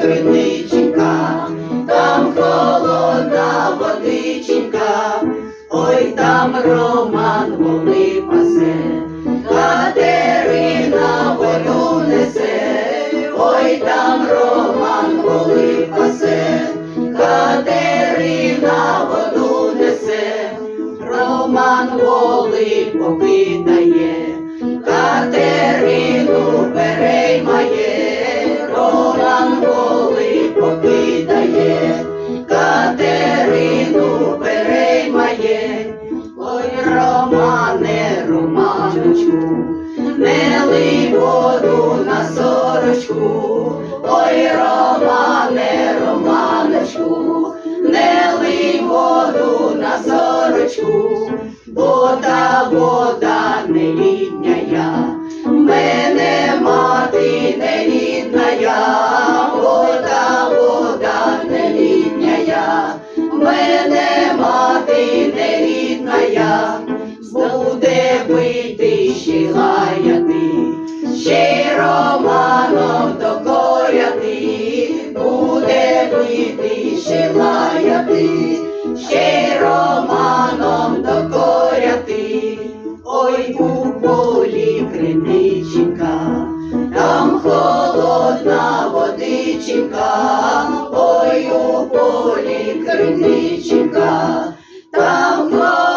криниченька, там холодна водиченька, ой там Роман воли пасе, Катерина воду несе, ой там Роман воли пасе, Катерина воду несе, Роман воли покидає, покидає, Катерину переймає, ой, Романе, Романочку, не лий воду на сорочку, ой, Романе, Романочку, не лий воду на сорочку, бо та вода не літняя, мене мати не літная, бо літняя, мене мати не літная, буде бити ще лаяти, ще романом докоряти, буде бити ще лаяти, ще романом докоряти, ой у полі криниченька, там холодна водиченька, полі там